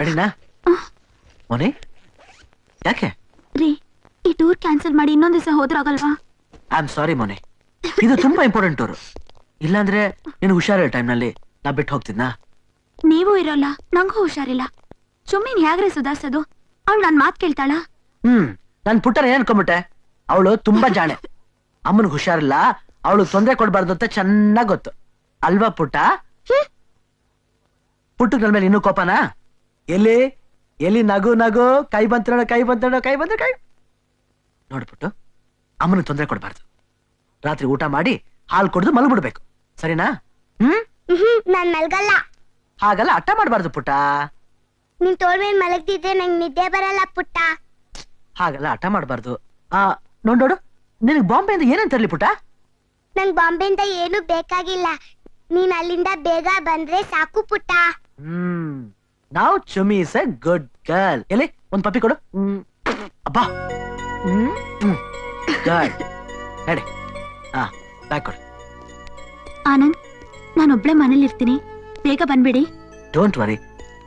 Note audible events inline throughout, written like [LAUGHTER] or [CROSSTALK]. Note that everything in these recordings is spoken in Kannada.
ರೆಡಿನಾ? ಮೊನೆ? ಯಾಕೆ? ರೀ ಈ ಟೂರ್ ಕ್ಯಾನ್ಸಲ್ ಮಾಡಿ ಇನ್ನೊಂದ್ ದಿವಸ ಹೋದ್ರಾಗಲ್ವಾ? ಐ ಆಮ್ ಸಾರಿ ಮೊನೆ. ಇದು ತುಂಬಾ ಇಂಪಾರ್ಟೆಂಟ್ ಟೂರ್ ಇಲ್ಲಾಂದ್ರೆ ನೀನು ಹುಷಾರಿರೋ ಟೈಮ್ನಲ್ಲಿ ನಾ ಬಿಟ್ಟು ಹೋಗ್ತಿದ್ನಾ ನೀವು ಇರೋಲ್ಲ ನಂಗೂ ಹುಷಾರಿಲ್ಲ. ಸುಮ್ಮನೆ ಹೇಗ್ರೆ ಸುಧಾರ್ಸೋದು? ಅವಳು ನನ್ ಮಾತ್ ಕೇಳ್ತಾಳ? ಹ್ಮ್ ನನ್ ಪುಟ್ಟನ ಏನ್ ಅನ್ಕೊಂಬಿಟ್ಟೆ? ಅವಳು ತುಂಬಾ ಜಾಣೆ. ಅಮ್ಮನಿಗೆ ಹುಷಾರಿಲ್ಲ ಅವಳು ತೊಂದರೆ ಕೊಡ್ಬಾರ್ದು ಅಂತ ಚೆನ್ನಾಗ್ ಗೊತ್ತು. ಅಲ್ವಾ ಪುಟ್ಟ? ಪುಟ್ಟ ನನ್ ಮೇಲೆ ಇನ್ನೂ ಕೋಪನಾ? ಎಲ್ಲಿ? ಎಲ್ಲಿ ನಗು ನಗು? ಕೈ ಬಂತ ಕೈ ಬಂತ ಕೈ ಬಂತ ಕೈ ನೋಡ್ಬಿಟ್ಟು ಅಮ್ಮನ ತೊಂದರೆ ಕೊಡಬಾರ್ದು. ರಾತ್ರಿ ಊಟ ಮಾಡಿ ಹಾಲು ಕುಡಿದು ಮಲಗ್ಬಿಡ್ಬೇಕು. ಸರಿನಾ? ಹ್ಮ್? ನಾನ್ ಮಲ್ಗಲ್ಲ. ಹಾಗಲ್ಲ ಅಟ್ಟ ಮಾಡಬಾರ್ದು ಪುಟ್ಟ. ನೀನ್ ತೋಳ್ ಮೇಲೆ ಮಲಗ್ತಿದ್ರೆ ನಂಗೆ ನಿದ್ದೆ ಬರಲ್ಲ ಪುಟ್ಟ. ಹಾಗಲ್ಲ ಅಟ್ಟ ಮಾಡಬಾರ್ದು. ಆ ನೋಡೋಡು ನೋಡು ನಿನಗೆ ಬಾಂಬೆಯಿಂದ ಏನಂತ ತರಲಿ ಪುಟ್ಟ? ನಂಗ್ ಬಾಂಬೆಯಿಂದ ಏನು ಬೇಕಾಗಿಲ್ಲ. ನೀನ್ ಅಲ್ಲಿಂದ ಬೇಗ ಬಂದ್ರೆ ಸಾಕು ಪುಟ್ಟ. ಹ್ಮ್. ನಾವು Chumi is a good girl ಎಲ್ಲಿ ಒಂದ್ ಪಪ್ಪಿ ಕೊಡು. ಹ್ಮ್. ಅಬ್ಬಾ. ಹ್ಮ್. ಹ್ಮ್. ಗುಡ್ ನಡಿ ಹಾ ಬ್ಯಾಗ್ ಕೊಡು. ಆನಂದ್ ನಾನೊಬ್ಳೆ ಮನೇಲಿ ಇರ್ತೀನಿ ಬೇಗ ಬಂದ್ಬಿಡಿ. ಡೋಂಟ್ ವರಿ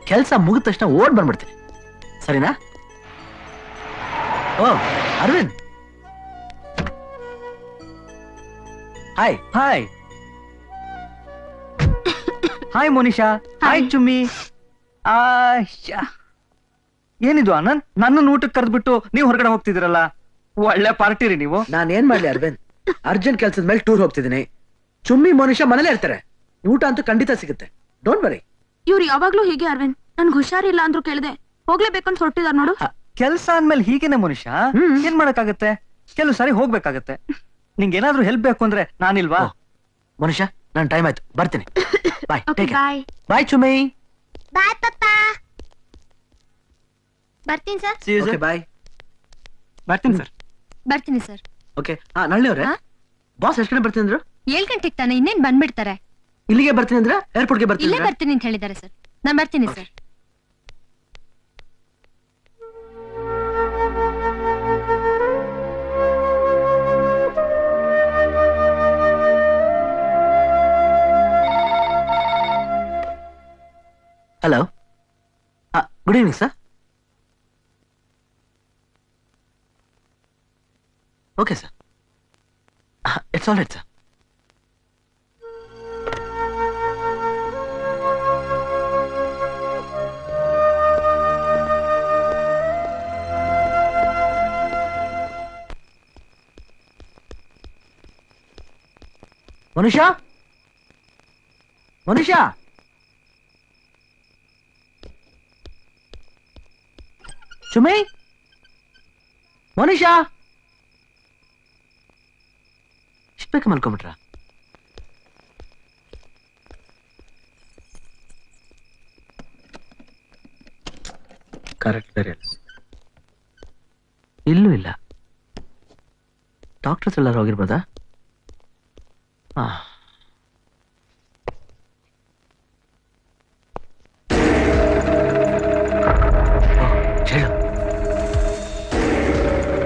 ಕೆಲಸ ಮುಗಿದ ತಕ್ಷಣ ಓಡ್ ಬಂದ್ಬಿಡ್ತೀನಿ. ಸರಿನಾ? ಓ Aravind. Hi hi hi Monisha. Hi Hi. Chummi ಏನಿದು ಆನಂದ್? ನನ್ನ ಊಟಕ್ಕೆ ಕರೆದ್ಬಿಟ್ಟು ನೀವು ಹೊರಗಡೆ ಹೋಗ್ತಿದ್ದೀರಲ್ಲ? ಒಳ್ಳೆ ಪಾರ್ಟಿ ರೀ ನೀವು. ನಾನು ಏನ್ ಮಾಡ್ಲಿ ಅರವಿಂದ್? ಅರ್ಜೆಂಟ್ ಕೆಲಸದ ಮೇಲೆ ಟೂರ್ ಹೋಗ್ತಿದ್ದೀನಿ. ಚುಮ್ಮಿ ಮನುಷ್ಯ ಮನೇಲೆ ಇರ್ತಾರೆ. ಊಟ ಅಂತೂ ಖಂಡಿತ ಸಿಗುತ್ತೆ. ಡೋಂಟ್ ವರಿ ಇವ್ರು ಯಾವಾಗ್ಲೂ ಹೀಗೆ ಅರವಿಂದ್. ನನ್ಗೆ ಹುಷಾರಿಲ್ಲ ಅಂದ್ರು ಕೇಳಿದೆ. ಹೋಗ್ಲೇಬೇಕಂತ ಹೊರಟಿದ್ದಾರೆ ನೋಡು. ಕೆಲಸ ಅಂದ್ಮೇಲೆ ಹೀಗೇನೆ ಮನುಷ್ಯ? ಹ್ಮ್. ಏನ್ ಮಾಡಕ್ಕಾಗತ್ತೆ? ಕೆಲವು ಸಾರಿ ಹೋಗ್ಬೇಕಾಗತ್ತೆ. ನಿಂಗೆ ಏನಾದ್ರೂ ಹೆಲ್ಪ್ ಬೇಕು ಅಂದ್ರೆ ನಾನಿಲ್ವಾ. ಮನುಷ್ಯ ನನ್ ಟೈಮ್ ಆಯ್ತು. ಬರ್ತೀನಿ. ಬಾಯ್ ಬಾಯ್ ಬಾಯ್ ಚುಮಿ ಬಾಯ್ ಪಪ್ಪ ಬರ್ತೀನಿ ಸರ್. ಓಕೆ ಬಾಯ್ ಬರ್ತೀನಿ ಸರ್. ಬರ್ತೀನಿ ಸರ್. ಓಕೆ ಆ ನಳ್ಳಿ ಅವರೇ ಹಾ? ಬಾಸ್ ಎಷ್ಟು ಗಂಟೆ ಬರ್ತೀನಿ ಅಂದ್ರು ಏಳ್ ಗಂಟೆಗೆ ತಾನೆ ಇನ್ನೇನ್ ಬಂದ್ಬಿಡ್ತಾರೆ? ಇಲ್ಲಿಗೆ ಬರ್ತೀನಿ ಅಂದ್ರೆ ಏರ್ಪೋರ್ಟ್ಗೆ ಬರ್ತೀನಿ ಇಲ್ಲೇ ಅಂದ್ರ? ಬರ್ತೀನಿ ಅಂತ ಹೇಳಿದ್ದಾರೆ ಸರ್. ನಾನ್ ಬರ್ತೀನಿ sir. Hello good evening sir okay sir it's all right sir ಮನುಷ್ಯ ಮನುಷ್ಯ ಸುಮಿ? ಮನುಷ್ಯ? ಇಷ್ಟ ಬೇಕ ಮಲ್ಕೊಂಬಿಟ್ರ? ಕರೆಕ್ಟ್ ಬೇರೆ ಇಲ್ಲೂ ಇಲ್ಲ. ಡಾಕ್ಟರ್ಸ್ ಎಲ್ಲರೂ ಹೋಗಿರ್ಬೋದಾ? ಆ.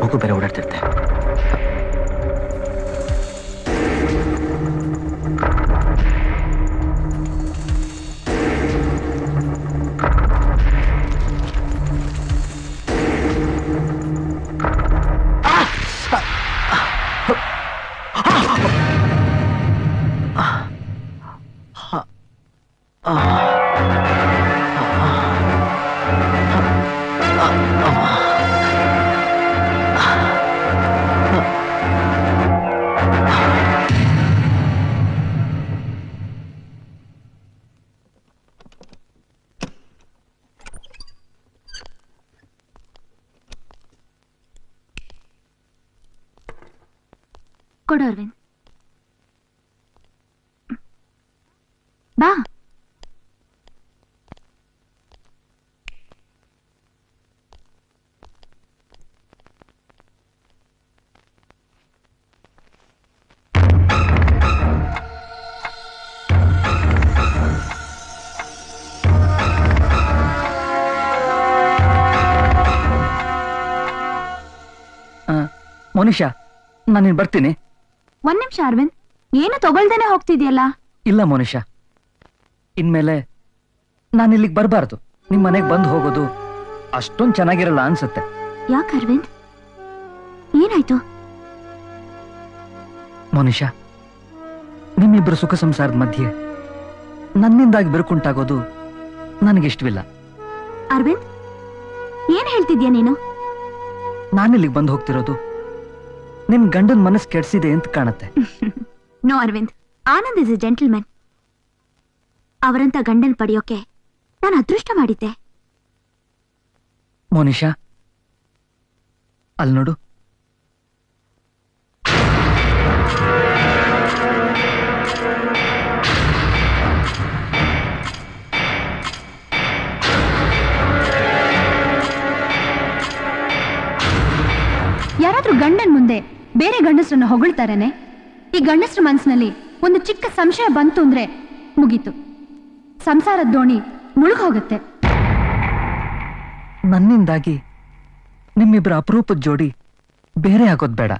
ಮಗು ಬೇರೆ ಓಡಾಡ್ತಿರ್ತೆ ಕೊಡು ಮನುಷ್ಯ ನಾನು ಬರ್ತೀನಿ. ಒಂದ್ ನಿಮಿಷ ಅರವಿಂದ್. ಏನು ತಗೊಳ್ದೇನೆ ಹೋಗ್ತಿದ್ಯಲ್ಲ? ಇಲ್ಲ ಮನುಷ್ಯ. ಇನ್ಮೇಲೆ ನಾನು ಇಲ್ಲಿಗೆ ಬರಬಾರ್ದು. ನಿಮ್ ಮನೆಗೆ ಬಂದು ಹೋಗೋದು ಅಷ್ಟೊಂದ್ ಚೆನ್ನಾಗಿರಲ್ಲ ಅನ್ಸುತ್ತೆ. ಯಾಕೆ ಅರವಿಂದ್? ಏನಾಯ್ತು? ಮನುಷ್ಯ ನಿಮ್ಮಿಬ್ರು ಸುಖ ಸಂಸಾರದ ಮಧ್ಯೆ ನನ್ನಿಂದಾಗಿ ಬಿರುಕುಂಟಾಗೋದು ನನಗಿಷ್ಟವಿಲ್ಲ. ಅರವಿಂದ್ ಏನ್ ಹೇಳ್ತಿದ್ಯಾ ನೀನು? ನಾನಿಲ್ಲಿಗೆ ಬಂದು ಹೋಗ್ತಿರೋದು ನಿಮ್ ಗಂಡನ್ ಮನಸ್ಸು ಕೆಡ್ಸಿದೆ ಅಂತ ಕಾಣತ್ತೆ. [LAUGHS] No Aravind. Anand is a gentleman ಅವರಂತ ಗಂಡನ್ ಪಡೆಯೋಕೆ ನಾನು ಅದೃಷ್ಟ ಮಾಡಿದ್ದೆ. ಮೋನಿಶಾ ಅಲ್ಲಿ ನೋಡು. ಯಾರಾದ್ರೂ ಗಂಡನ್ ಮುಂದೆ ಬೇರೆ ಗಂಡಸ್ರನ್ನ ಹೊಗಳ್ತಾರೇನೆ? ಈ ಗಂಡಸ್ರ ಮನಸ್ಸಿನಲ್ಲಿ ಒಂದು ಚಿಕ್ಕ ಸಂಶಯ ಬಂತು ಅಂದ್ರೆ ಮುಗೀತು. ಸಂಸಾರದ ದೋಣಿ ಮುಳುಗೋಗುತ್ತೆ ನನ್ನಿಂದಾಗಿ ನಿಮ್ಮಿಬ್ಬರ ಅಪರೂಪದ ಜೋಡಿ ಬೇರೆ ಆಗೋದ್ ಬೇಡ.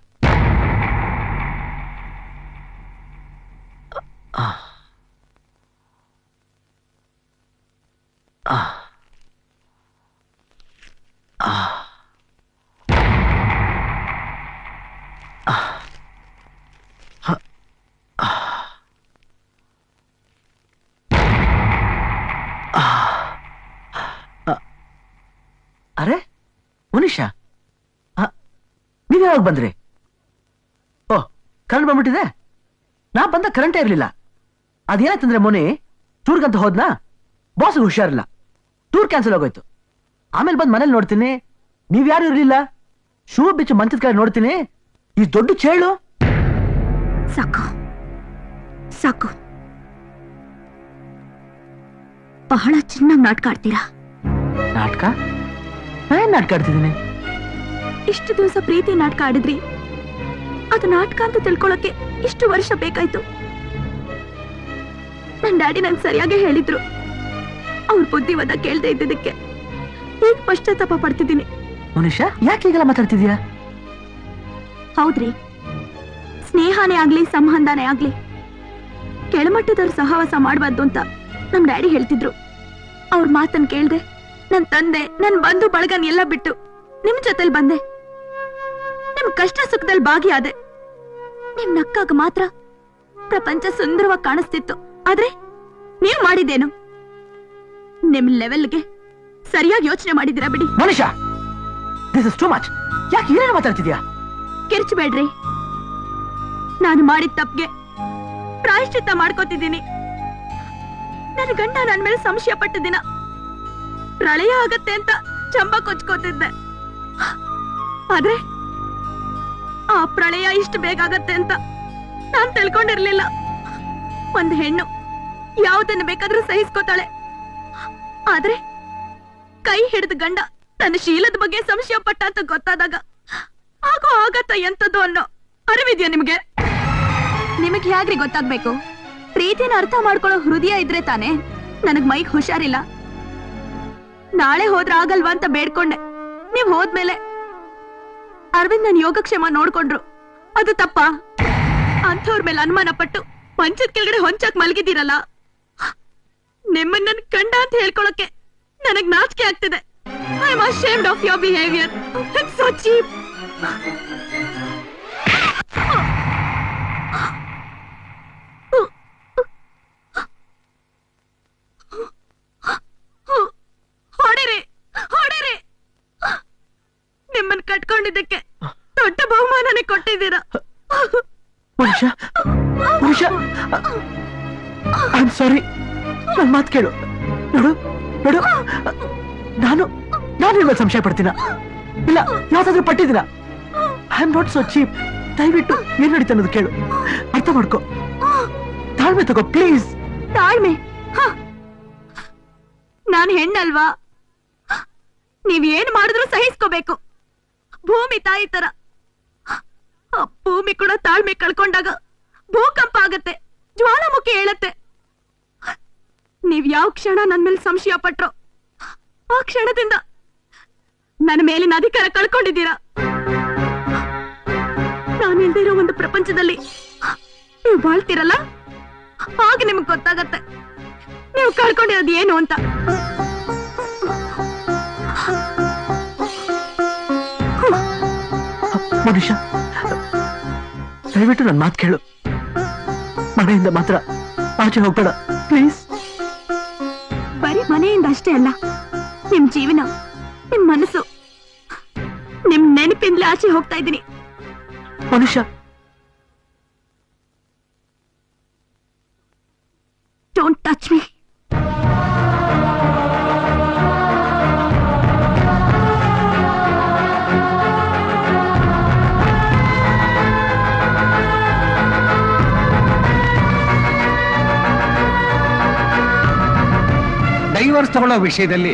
ಅರೆ ಮನುಷ್ಯ ನೀವ್ ಯಾವಾಗ ಬಂದ್ರಿ? ಓ ಕರೆಂಟ್ ಬಂದ್ಬಿಟ್ಟಿದೆ? ನಾ ಬಂದ ಕರೆಂಟೇ ಇರ್ಲಿಲ್ಲ. ಅದೇನಾಯ್ತಂದ್ರೆ ಟೂರ್ಗ್ ಟೂರ್ಗಂತ ಹೋದ್ನಾ? ಬಾಸ್ಗೆ ಹುಷಾರಿಲ್ಲ. ಟೂರ್ ಕ್ಯಾನ್ಸಲ್ ಆಗೋಯ್ತು. ಆಮೇಲೆ ಬಂದ್ ಮನೇಲಿ ನೋಡ್ತೀನಿ. ನೀವ್ ಯಾರು ಇರಲಿಲ್ಲ? ಶೂ ಬಿಚ್ಚು ಮಂಚದ ಕಡೆ ನೋಡ್ತೀನಿ. ಈ ದೊಡ್ಡ ಚೇಳು? ಸಾಕು. ಸಾಕು. ಬಹಳ ಚೆನ್ನಾಗಿ ನಾಟಕ ಆಡ್ತೀರಾ? ನಾಟಕ? ನಾನ್ ನಾಟಕ ಆಡ್ತಿದ್ದೀನಿ. ಇಷ್ಟು ದಿವಸ ಪ್ರೀತಿ ನಾಟಕ ಆಡಿದ್ರಿ. ಅದು ನಾಟಕ ಅಂತ ತಿಳ್ಕೊಳಕ್ಕೆ ಇಷ್ಟು ವರ್ಷ ಬೇಕಾಯ್ತು. ನನ್ ಡ್ಯಾಡಿ ನನ್ ಸರಿಯಾಗಿ ಹೇಳಿದ್ರು. ಅವ್ರ ಬುದ್ಧಿವಾದ ಕೇಳ್ದೆ ಇದ್ದಿದ್ದಕ್ಕೆ. ಈಗ ಪಶ್ಚಾತ್ತಾಪ ಪಡ್ತಿದ್ದೀನಿ. ಮನುಷ್ಯ ಯಾಕೆ ಈಗಲ್ಲ ಮಾತಾಡ್ತಿದ್ಯಾ ಹೌದ್ರಿ. ಸ್ನೇಹನೇ ಆಗ್ಲಿ ಸಂಬಂಧನೇ ಆಗ್ಲಿ. ಕೆಳಮಟ್ಟದವ್ರು ಸಹವಾಸ ಮಾಡಬಾರ್ದು ಅಂತ ನಮ್ ಡ್ಯಾಡಿ ಹೇಳ್ತಿದ್ರು. ಅವ್ರ ಮಾತನ್ ಕೇಳ್ದೆ ನನ್ ತಂದೆ ನನ್ ಬಂಧು ಬಳಗನ್ ಎಲ್ಲ ಬಿಟ್ಟು ನಿಮ್ ಜೊತೆಲ್ ಬಂದೆ. ನಿಮ್ ಕಷ್ಟ ಸುಖದಲ್ಲಿ ಭಾಗಿಯಾದೆ. ನಿಮ್ ನಕ್ಕಾಗ ಮಾತ್ರ ಪ್ರಪಂಚ ಸುಂದರವಾಗಿ ಕಾಣಿಸ್ತಿತ್ತು. ಆದ್ರೆ ನೀವ್ ಮಾಡಿದ್ದೇನು? ನಿಮ್ ಲೆವೆಲ್ಗೆ ಸರಿಯಾಗಿ ಯೋಚನೆ ಮಾಡಿದೀರಾ ಬಿಡಿ. ಮನುಷ್ಯ ದಿಸ್ ಇಸ್ ಟು ಮಚ್ ಯಾಕೆ ಏನೇನು ಮಾತಾಡ್ತಿದ್ಯಾ? ಕಿರ್ಚಬೇಡ್ರಿ. ನಾನು ಮಾಡಿದ ತಪ್ಪಿಗೆ ಪ್ರಾಯಶ್ಚಿತ್ತ ಮಾಡ್ಕೋತಿದ್ದೀನಿ. ನನ್ನ ಗಂಡ ನನ್ ಮೇಲೆ ಸಂಶಯ ಪಟ್ಟ ದಿನ ಪ್ರಳಯ ಆಗತ್ತೆ ಅಂತ ಚಂಬ ಕೊಚ್ಕೋತಿದ್ದೆ. ಆದ್ರೆ ಆ ಪ್ರಳಯ ಇಷ್ಟು ಬೇಗ ಆಗತ್ತೆ ಅಂತ ನಾನ್ ತಿಳ್ಕೊಂಡಿರ್ಲಿಲ್ಲ. ಒಂದ್ ಹೆಣ್ಣು ಯಾವ್ದನ್ನ ಬೇಕಾದ್ರೂ ಸಹಿಸ್ಕೋತಾಳೆ. ಆದ್ರೆ ಕೈ ಹಿಡಿದ ಗಂಡ ತನ್ನ ಶೀಲದ ಬಗ್ಗೆ ಸಂಶಯ ಪಟ್ಟ ಅಂತ ಗೊತ್ತಾದಾಗ ಆಗೋ ಆಗತ್ತ ಎಂತದ್ದು ಅನ್ನೋ ಅರಿವಿದ್ಯಾ ನಿಮ್ಗೆ? ನಿಮಗೆ ಹೇಗ್ರಿ ಗೊತ್ತಾಗ್ಬೇಕು? ಪ್ರೀತಿನ ಅರ್ಥ ಮಾಡ್ಕೊಳ್ಳೋ ಹೃದಯ ಇದ್ರೆ ತಾನೇ ನನಗ್ ಮೈಗ್ ಹುಷಾರಿಲ್ಲ. ನಾಳೆ ಹೋದ್ರ ಆಗಲ್ವಾ ಅಂತ ಬೇಡ್ಕೊಂಡೆ. ನೀವ್ ಹೋದ್ಮೇಲೆ ಅರವಿಂದ್ ನನ್ ಯೋಗಕ್ಷೇಮ ನೋಡ್ಕೊಂಡ್ರು. ಅದು ತಪ್ಪಾ? ಅಂಥವ್ರ ಮೇಲೆ ಅನುಮಾನ ಪಟ್ಟು ಮಂಚದ ಕೆಳಗಡೆ ಹೊಂಚಕ್ ಮಲಗಿದ್ದೀರಲ್ಲ? ನಿಮ್ಮನ್ನ ಕಂಡ ಅಂತ ಹೇಳ್ಕೊಳಕ್ಕೆ ನನಗ್ ನಾಚಿಕೆ ಆಗ್ತಿದೆ. I am ashamed of your behaviour so cheap ಕಟ್ಕೊಂಡಿದ್ದಕ್ಕೆ ದೊಡ್ಡ ಬಹುಮಾನನೇ ಕೊಟ್ಟಿದ್ದೀರಾ? ಮನುಷ್ಯ ಮನುಷ್ಯ. ಐ ಆಮ್ ಸಾರಿ ನನ್ ಮಾತು ಕೇಳು. ನೋಡು ನೋಡು. ನಾನು ನಾನು ನಿಮ್ಮ ಸಂಶಯ ಪಡ್ತೀನ? ಇಲ್ಲ ಯಾವ್ದಾದ್ರೂ ಪಟ್ಟಿದ್ದೀನ? I am not so cheap ದಯವಿಟ್ಟು ಏನ್ ನಡೀತಾ ಅನ್ನೋದು ಕೇಳು. ಅರ್ಥ ಮಾಡ್ಕೋ. ತಾಳ್ಮೆ ತಗೋ ಪ್ಲೀಸ್ ತಾಳ್ಮೆ? ನಾನ್ ಹೆಣ್ಣಲ್ವಾ? ನೀವ್ ಏನ್ ಮಾಡಿದ್ರು ಸಹಿಸ್ಕೋಬೇಕು. ಭೂಮಿ ತಾಯಿ ತರ. ಭೂಮಿ ಕೂಡ ತಾಳ್ಮೆ ಕಳ್ಕೊಂಡಾಗ ಭೂಕಂಪ ಆಗತ್ತೆ, ಜ್ವಾಲಾಮುಖಿ ಹೇಳತ್ತೆ ನೀವ್ ಯಾವ ಕ್ಷಣ ನನ್ ಮೇಲೆ ಸಂಶಯ ಪಟ್ರೋ, ಆ ಕ್ಷಣದಿಂದ ನನ್ನ ಮೇಲಿನ ಅಧಿಕಾರ ಕಳ್ಕೊಂಡಿದ್ದೀರಾ? ನಾನು ಇರೋ ಒಂದು ಪ್ರಪಂಚದಲ್ಲಿ ನೀವು ಬಾಳ್ತಿರಲ್ಲ? ಆಗ ನಿಮ್ಗೆ ಗೊತ್ತಾಗತ್ತೆ. ನೀವು ಕಳ್ಕೊಂಡಿರೋದು ಏನು ಅಂತ. ಮನುಷ್ಯ? ದಯವಿಟ್ಟು ನನ್ನ ಮಾತು ಕೇಳು. ಮನೆಯಿಂದ ಮಾತ್ರ ಆಚೆ ಹೋಗ್ಬೇಡ. ಪ್ಲೀಸ್. ಬರೀ ಮನೆಯಿಂದ ಅಷ್ಟೇ ಅಲ್ಲ ನಿಮ್ ಜೀವನ ನಿಮ್ ಮನಸ್ಸು ನಿಮ್ ನೆನಪಿಂದಲೇ ಆಚೆ ಹೋಗ್ತಾ ಇದ್ದೀನಿ. ಮನುಷ್ಯ ತಗೊಳ್ಳೋ ವಿಷಯದಲ್ಲಿ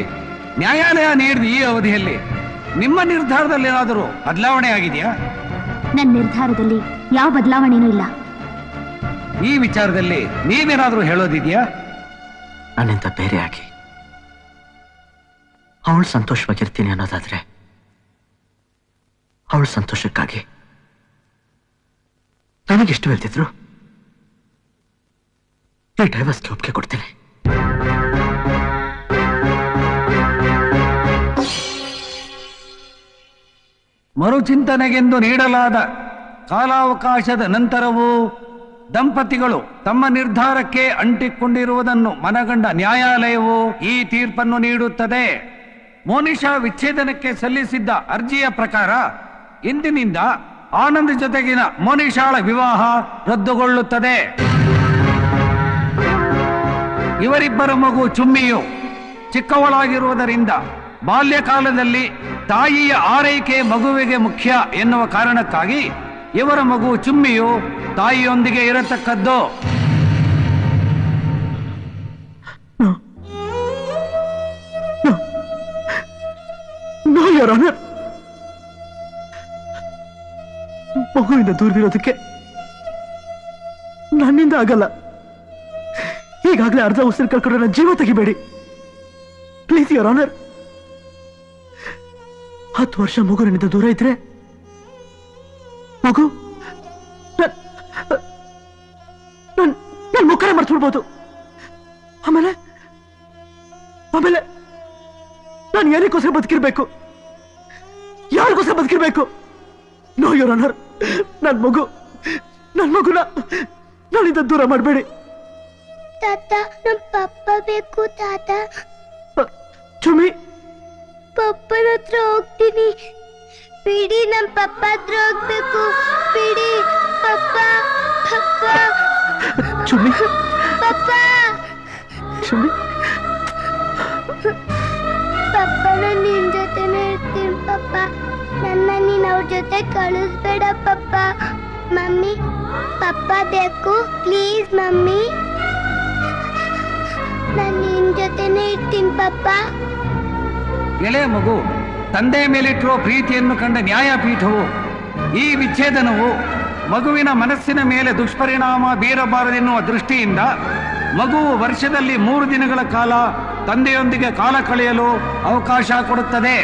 ನ್ಯಾಯಾಲಯ ನೀಡಿದ ಈ ಅವಧಿಯಲ್ಲಿ ನಿಮ್ಮ ನಿರ್ಧಾರದಲ್ಲಿ ಏನಾದರೂ ಬದಲಾವಣೆ ಆಗಿದೆಯಾ? ನನ್ನ ನಿರ್ಧಾರದಲ್ಲಿ ಯಾವ ಬದಲಾವಣೆನೂ ಇಲ್ಲ. ಈ ವಿಚಾರದಲ್ಲಿ ನೀವೇನಾದರೂ ಹೇಳೋದಿದೆಯಾ? ನನ್ನಿಂದ ಬೇರೆ ಆಗಿ ಅವಳು ಸಂತೋಷವಾಗಿರ್ತೀನಿ ಅನ್ನೋದಾದ್ರೆ ಅವಳ ಸಂತೋಷಕ್ಕಾಗಿ. ನನಗೆಷ್ಟು ಹೇಳ್ತಿದ್ರು? ಈ ಡೈವರ್ಸ್ಗೆ ಒಪ್ಪಿಗೆ ಕೊಡ್ತೀನಿ. ಮರುಚಿಂತನೆಗೆಂದು ನೀಡಲಾದ ಕಾಲಾವಕಾಶದ ನಂತರವೂ ದಂಪತಿಗಳು ತಮ್ಮ ನಿರ್ಧಾರಕ್ಕೆ ಅಂಟಿಕೊಂಡಿರುವುದನ್ನು ಮನಗಂಡ ನ್ಯಾಯಾಲಯವು ಈ ತೀರ್ಪನ್ನು ನೀಡುತ್ತದೆ. ಮೋನಿಶಾ ವಿಚ್ಛೇದನಕ್ಕೆ ಸಲ್ಲಿಸಿದ್ದ ಅರ್ಜಿಯ ಪ್ರಕಾರ ಇಂದಿನಿಂದ ಆನಂದ್ ಜೊತೆಗಿನ ಮೋನಿಶಾಳ ವಿವಾಹ ರದ್ದುಗೊಳ್ಳುತ್ತದೆ. ಇವರಿಬ್ಬರ ಮಗು ಚುಮ್ಮಿಯು ಚಿಕ್ಕವಳಾಗಿರುವುದರಿಂದ ಬಾಲ್ಯಕಾಲದಲ್ಲಿ ತಾಯಿಯ ಆರೈಕೆ ಮಗುವಿಗೆ ಮುಖ್ಯ ಎನ್ನುವ ಕಾರಣಕ್ಕಾಗಿ ಇವರ ಮಗು ಚುಮ್ಮಿಯು ತಾಯಿಯೊಂದಿಗೆ ಇರತಕ್ಕದ್ದು. ಮಗುವಿಂದ ದೂರವಿರೋದಕ್ಕೆ ನನ್ನಿಂದ ಆಗಲ್ಲ. ಈಗಾಗಲೇ ಅರ್ಧ ಉಸಿರು ನನ್ನ ಜೀವ ತೆಗಿಬೇಡಿ. ಪ್ಲೀಸ್ ಯೋರ್ ಆನರ್ ಹತ್ತು ವರ್ಷ ಮಗು ನನ್ನಿಂದ ದೂರ ಇದ್ರೆ? ಮಗು ನನ್- ನನ್ ನನ್ ಮುಖನೇ ಮರ್ತು ಬಿಡ್ಬೋದು ಆಮೇಲೆ ಆಮೇಲೆ ನಾನು ಏನಕ್ಕೋಸ್ಕರ ಬದುಕಿರ್ಬೇಕು? ಯಾರಿಗೋಸ್ಕರ ಬದುಕಿರ್ಬೇಕು? ನೋ ಯೋರ್ ಅನರ್ ನನ್ ಮಗು ನನ್ ಮಗುನ ನನ್ನಿಂದ ದೂರ ಮಾಡಬೇಡಿ. ತಾತ ನಮ್ ಪಪ್ಪ ಬೇಕು ತಾತ. ಚುಮಿ ಪಪ್ಪನ ಹತ್ರ ಹೋಗ್ತೀನಿ. ಬಿಡಿ ನಮ್ಮ ಪಪ್ಪ ಹತ್ರ ಹೋಗ್ಬೇಕು. ಬಿಡಿ ಪಪ್ಪ ಪಪ್ಪ. ಚುಮಿ ಪಪ್ಪ. ಚುಮಿ ಪಪ್ಪನ ನಿನ್ ಜೊತೆನೆ ಇರ್ತೀನಿ ಪಪ್ಪ. ನನ್ನ ನೀನ್ ಅವ್ರ ಜೊತೆ ಕಳಿಸ್ಬೇಡ ಪಪ್ಪ. ಮಮ್ಮಿ ಪಪ್ಪ ಬೇಕು. Please mummy. ನಾನು ನಿನ್ ಜೊತೆನೆ ಇರ್ತೀನಿ ಪಪ್ಪ. ಎಳೆ ಮಗು, ತಂದೆ ಮೇಲಿಟ್ಟಿರುವ ಪ್ರೀತಿಯನ್ನು ಕಂಡ ನ್ಯಾಯಪೀಠವು ಈ ವಿಚ್ಛೇದನವು ಮಗುವಿನ ಮನಸ್ಸಿನ ಮೇಲೆ ದುಷ್ಪರಿಣಾಮ ಬೀರಬಾರದೆನ್ನುವ ದೃಷ್ಟಿಯಿಂದ ಮಗುವು ವರ್ಷದಲ್ಲಿ ಮೂರು ದಿನಗಳ ಕಾಲ ತಂದೆಯೊಂದಿಗೆ ಕಾಲ ಕಳೆಯಲು ಅವಕಾಶ ಕೊಡುತ್ತದೆ.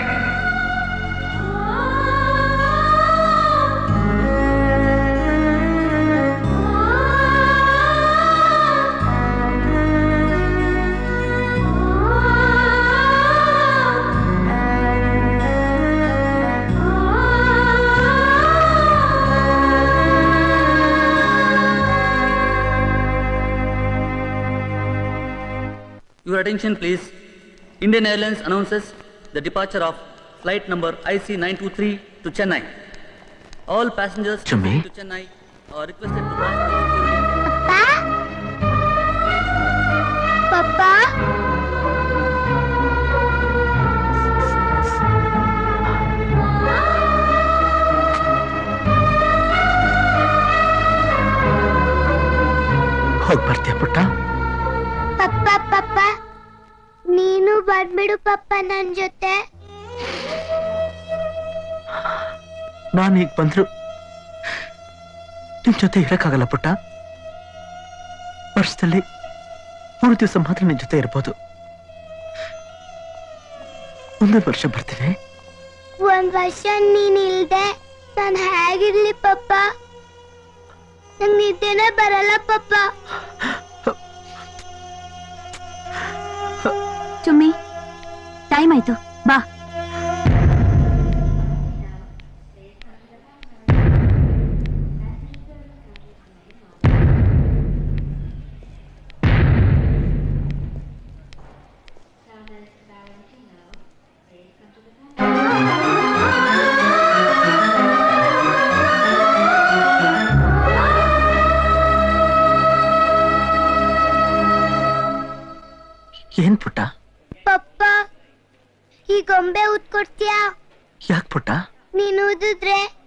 Your attention please. Indian Airlines announces the departure of flight number IC923 to Chennai. All passengers Chummi? to Chennai are requested to pass the security ಪಪ್ಪ ಪಪ್ಪ ಹೋಗಿ ಬರ್ತೀಯ ಪುಟ್ಟ ಪಪ್ಪ ಪಪ್ಪ ನೀನು ಬರ್ಬಿಡು ಪಪ್ಪ ನನ್ ಜೊತೆ. ನಾನು ಈಗ ಬಂದ್ರು ನಿನ್ ಜೊತೆ ಇರಕ್ಕಾಗಲ್ಲ ಪುಟ್ಟ. ವರ್ಷದಲ್ಲಿ ಮೂರು ದಿವಸ ಮಾತ್ರ ನಿನ್ ಜೊತೆ ಇರ್ಬೋದು. ಒಂದ್ ವರ್ಷ ಬರ್ತೀನಿ ಒಂದ್ ವರ್ಷ ನೀನ್ ಇಲ್ದೆ ನಾನ್ ಹೇಗಿರ್ಲಿ ಪಪ್ಪ? ನಂಗ್ ನಿದ್ದೆನೆ ಬರಲ್ಲ ಪಪ್ಪ. ಟೈಮ್ ಆಯ್ತು. ಬಾ. ಗೊಂಬೆ ಊದ್ಕೊಡ್ತೀಯಾ ಯಾಕೆ ಪುಟ್ಟ? ನೀನು ಊದಿದ್ರೆ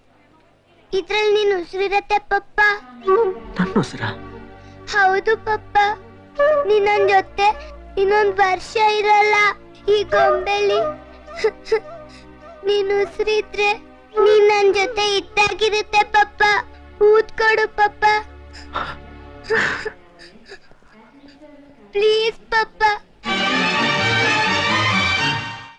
ಇದ್ರಲ್ಲಿ ನೀನು ಉಸಿರಿರತ್ತೆ ಪಪ್ಪ. ನನ್ನ ಉಸಿರ? ಹೌದು ಪಪ್ಪ. ನಿನ್ನ ಜೊತೆ ಇನ್ನೊಂದ್ ವರ್ಷ ಇರಲ್ಲ ಈ ಗೊಂಬೆಲಿ. ನೀನ್ ಉಸಿರಿದ್ರೆ ನೀನ್ ನನ್ ಜೊತೆ ಇದ್ದಾಗಿರುತ್ತೆ ಪಪ್ಪ. ಊದ್ಕೊಡು ಪಪ್ಪ. [LAUGHS] ಪ್ಲೀಸ್ ಪಪ್ಪ.